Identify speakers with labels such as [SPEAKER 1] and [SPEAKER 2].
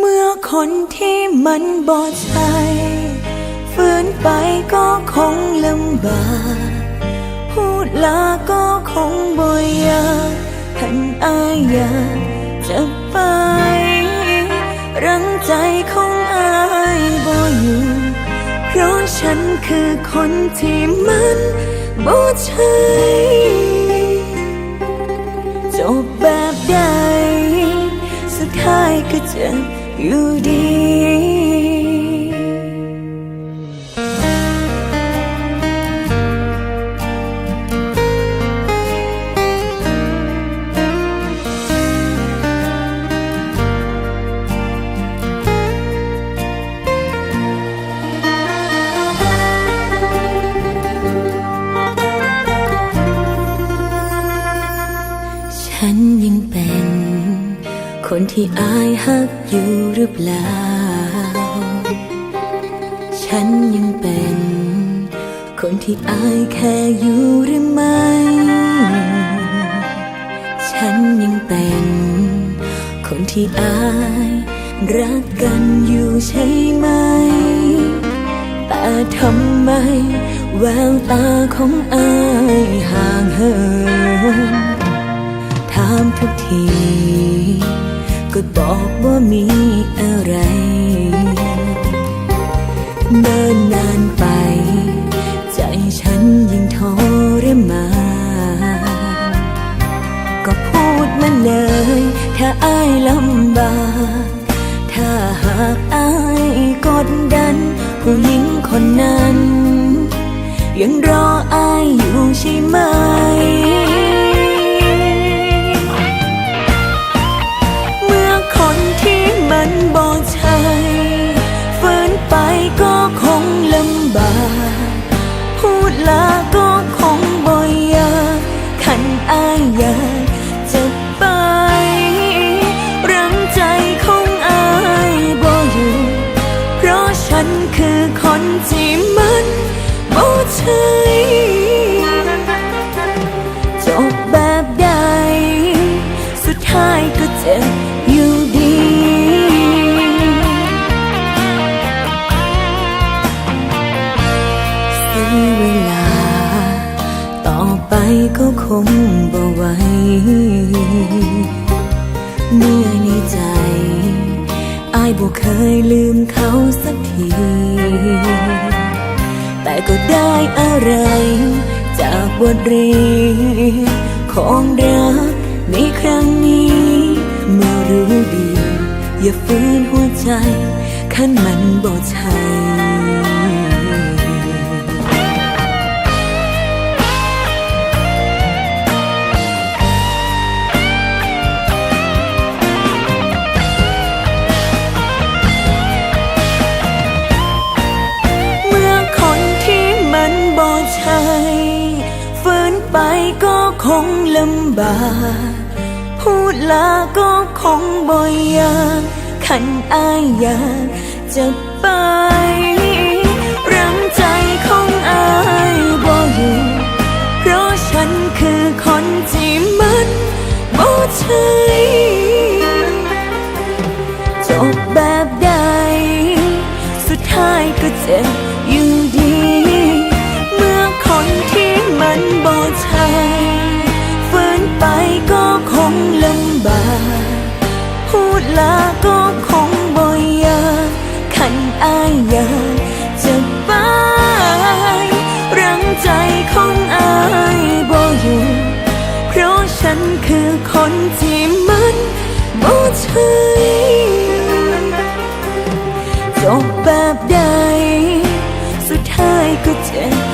[SPEAKER 1] เมื่อคนที่มันบอดใช่ฝืนไปก็คงลำบากพูดลาก็คงบ่อยากทันอาอยากจะไปรังใจของอายบ่อยู่ เพราะฉันคือคนที่มันบ่ใช่จบแบบใดสุดท้ายก็เจะ อยู่ดีฉันยังเป็น คนที่อายหักอยู่หรือเปล่า ฉันยังเป็น คนที่อายแค่อยู่หรือไม่ ฉันยังเป็น คนที่อายรักกันอยู่ใช่ไหม แต่ทำไม แววตาของอายห่างเหินถามทุกที ก็บอกว่ามีอะไรเนินนานไป ใจฉันยิ่งทรมา ก็พูดมาเลย ถ้าอายลำบาก ถ้าหากอายกดดัน ผู้หญิงคนนั้น ยังรออายอยู่ใช่ไหม ฉันคือคนที่มันบ่ใช่จบแบบใด สุดท้ายก็เจ็บอยู่ดีเสียเวลา ต่อไปก็คงบ่ไหวเมื่อในใจ อายบ่เคยลืมเขาสัก ที แต่ก็ได้อะไร จากบทเรียนของรักในครั้งนี้ เมื่อรู้ดี อย่าฟื้นหัวใจขันมันบ่ใช่ ใช่ฝืนไปก็คงลำบากพูดลาก็คงบ่อยากขันอายอยากจะไปรังใจของอายบ่อยู่เพราะฉันคือคนที่มันบ่ใช่จบแบบใดสุดท้ายก็เจ็บอยู่ บอใช่ฝืนไปก็คงลำบากพูดลาก็คงบ่อยากขันอายอยากจะไปรังใจของอายบ่อยู่เพราะฉันคือคนที่มันบ่ใช่จบแบบใดสุดท้ายก็เจ็บ